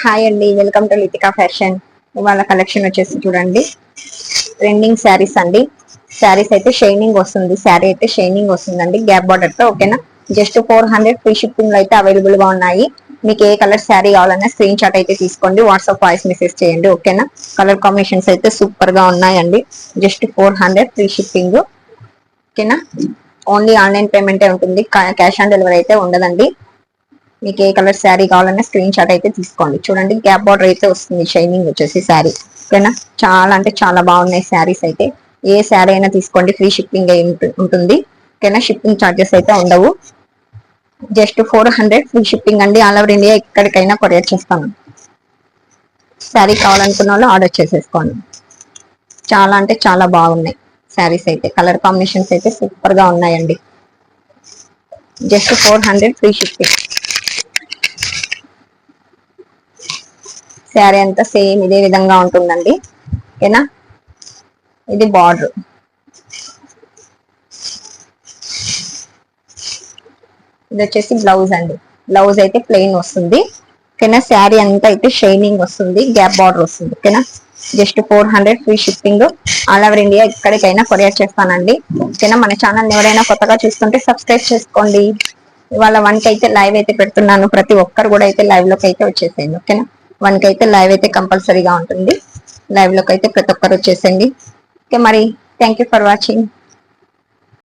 Hi అండి welcome to Lithika fashion ఇవాళ collection వచ్చేసి చూడండి. ట్రెండింగ్ శారీస్ అండి. శారీస్ అయితే షైనింగ్ వస్తుంది. శారీ అయితే షైనింగ్ వస్తుందండి. గ్యాప్ బార్డర్తో ఓకేనా జస్ట్ ఫోర్ హండ్రెడ్ ఫ్రీ షిప్పింగ్లో అయితే అవైలబుల్గా ఉన్నాయి. మీకు ఏ కలర్ శారీ కావాలన్నా స్క్రీన్ షాట్ అయితే తీసుకోండి. వాట్సాప్ వాయిస్ మెసేజ్ చేయండి ఓకేనా కలర్ కాంబినేషన్స్ అయితే సూపర్గా ఉన్నాయండి. Just four hundred free shipping ఓకేనా ఓన్లీ ఆన్లైన్ పేమెంటే ఉంటుంది. క్యాష్ ఆన్ డెలివరీ అయితే ఉండదండి. మీకు ఏ కలర్ శారీ కావాలన్నా స్క్రీన్ షాట్ అయితే తీసుకోండి. చూడండి గ్యాప్ బార్డర్ అయితే వస్తుంది. షైనింగ్ వచ్చేసి శారీ. ఓకేనా? చాలా అంటే చాలా బాగున్నాయి శారీస్ అయితే. ఏ శారీ అయినా తీసుకోండి. ఫ్రీ షిప్పింగ్ ఉంటుంది. ఓకేనా? షిప్పింగ్ ఛార్జెస్ అయితే ఉండవు. Just four hundred free shipping అండి. ఆల్ ఓవర్ ఇండియా ఎక్కడికైనా కొరియర్ చేస్తాను శారీ కావాలనుకున్న వాళ్ళు ఆర్డర్ చేసేసుకోండి. చాలా అంటే చాలా బాగున్నాయి శారీస్ అయితే. కలర్ కాంబినేషన్స్ అయితే సూపర్గా ఉన్నాయండి. Just four hundred free shipping sari అంతా సేమ్ ఇదే విధంగా ఉంటుందండి. ఓకేనా? ఇది బార్డర్. ఇది వచ్చేసి బ్లౌజ్ అండి. బ్లౌజ్ అయితే ప్లెయిన్ వస్తుంది. ఓకేనా? శారీ అంతా అయితే షైనింగ్ వస్తుంది. గ్యాప్ బార్డర్ వస్తుంది. ఓకేనా? Just four hundred free shipping. All over India ఎక్కడికైనా కొరియర్ చేస్తానండి. ఓకేనా? మన ఛానల్ ఎవరైనా కొత్తగా చూస్తుంటే సబ్స్క్రైబ్ చేసుకోండి. ఇవాళ వన్కి అయితే లైవ్ అయితే పెడుతున్నాను. ప్రతి ఒక్కరు కూడా అయితే లైవ్లోకి అయితే వచ్చేసేయండి. ఓకేనా? వన్ అయితే లైవ్ అయితే కంపల్సరీగా ఉంటుంది. లైవ్లోకి అయితే ప్రతి ఒక్కరు వచ్చేసండి ఓకే మరి థ్యాంక్ ఫర్ వాచింగ్